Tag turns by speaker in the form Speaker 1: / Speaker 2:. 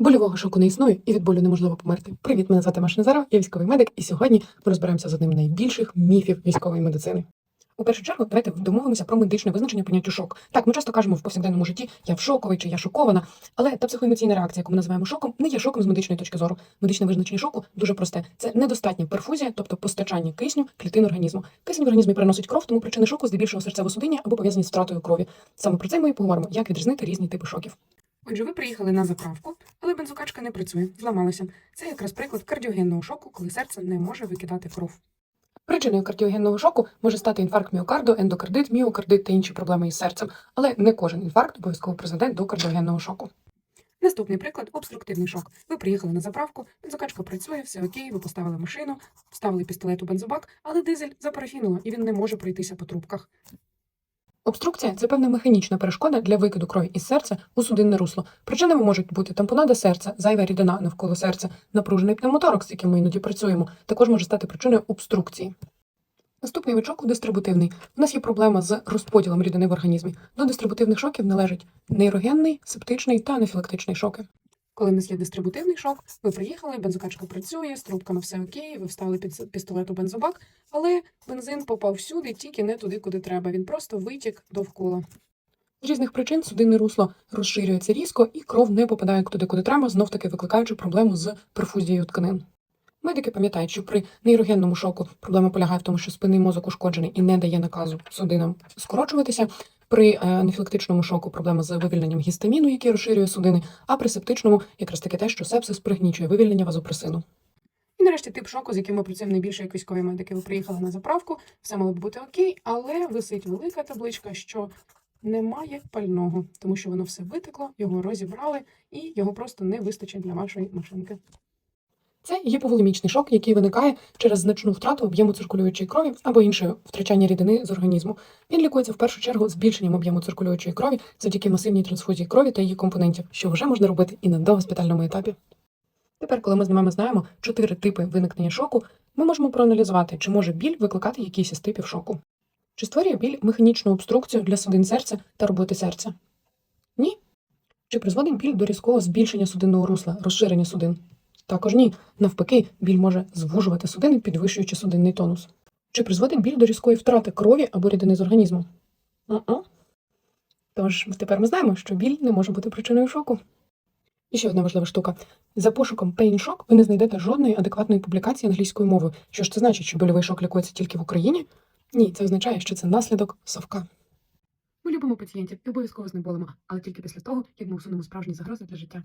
Speaker 1: Больового шоку не існує і від болю неможливо померти. Привіт, мене звати Маша Назарова, я військовий медик, і сьогодні ми розбираємося з одним з найбільших міфів військової медицини. У першу чергу, давайте домовимося про медичне визначення поняття шок. Так, ми часто кажемо в повсякденному житті я в шоковий чи я шокована, але та психоемоційна реакція, яку ми називаємо шоком, не є шоком з медичної точки зору. Медичне визначення шоку дуже просте. Це недостатня перфузія, тобто постачання кисню клітин організму. Кисень в організмі переносить кров, тому причини шоку здебільшого серцево-судиння або пов'язані з втратою крові. Саме про це ми і поговоримо, як відрізнити різні типи шоків. Отже, ви приїхали на заправку, але бензокачка не працює, зламалася. Це якраз приклад кардіогенного шоку, коли серце не може викидати кров. Причиною кардіогенного шоку може стати інфаркт міокарду, ендокардит, міокардит та інші проблеми із серцем, але не кожен інфаркт обов'язково призведе до кардіогенного шоку. Наступний приклад обструктивний шок. Ви приїхали на заправку, бензокачка працює, все окей, ви поставили машину, вставили пістолет у бензобак, але дизель запарафінило і він не може пройтися по трубках. Обструкція це певна механічна перешкода для викиду крові із серця у судинне русло. Причинами можуть бути тампонада серця, зайва рідина навколо серця, напружений пневмоторакс, з яким ми іноді працюємо, також може стати причиною обструкції. Наступний вид шоку дистрибутивний. У нас є проблема з розподілом рідини в організмі. До дистрибутивних шоків належать нейрогенний, септичний та анафілактичний шоки. Коли є дистрибутивний шок, ви приїхали, бензокачка працює, з трубками все окей, ви вставили під пістолет у бензобак, але бензин попав всюди, тільки не туди, куди треба. Він просто витік довкола. З різних причин судинне русло розширюється різко, і кров не попадає туди, куди треба, знов таки викликаючи проблему з перфузією тканин. Медики пам'ятають, що при нейрогенному шоку проблема полягає в тому, що спинний мозок ушкоджений і не дає наказу судинам скорочуватися. При е, анафілактичному шоку проблема з вивільненням гістаміну, який розширює судини, а при септичному якраз таки те, що сепсис пригнічує вивільнення вазопресину. І нарешті тип шоку, з яким ми працюємо найбільше як військові медики. Ви приїхали на заправку, все мало б бути окей, але висить велика табличка, що немає пального, тому що воно все витекло, його розібрали, і його просто не вистачить для вашої машинки. Це гіповолемічний шок, який виникає через значну втрату об'єму циркулюючої крові або інше втрачання рідини з організму. Він лікується в першу чергу збільшенням об'єму циркулюючої крові завдяки масивній трансфузії крові та її компонентів, що вже можна робити і на догоспітальному етапі. Тепер, коли ми з вами знаємо чотири типи виникнення шоку, ми можемо проаналізувати, чи може біль викликати якийсь із типів шоку. Чи створює біль механічну обструкцію для судин серця та роботи серця? Ні. Чи призводить біль до різкого збільшення судинного русла, розширення судин? Також ні. Навпаки, біль може звужувати судини, підвищуючи судинний тонус. Чи призводить біль до різкої втрати крові або рідини з організму? У-у. Тож тепер ми знаємо, що біль не може бути причиною шоку. І ще одна важлива штука. За пошуком Pain Shock ви не знайдете жодної адекватної публікації англійською мовою. Що ж це значить, що больовий шок лікується тільки в Україні? Ні, це означає, що це наслідок совка. Ми любимо пацієнтів і обов'язково з ним болимо, але тільки після того, як ми усунемо справжні загрози для життя.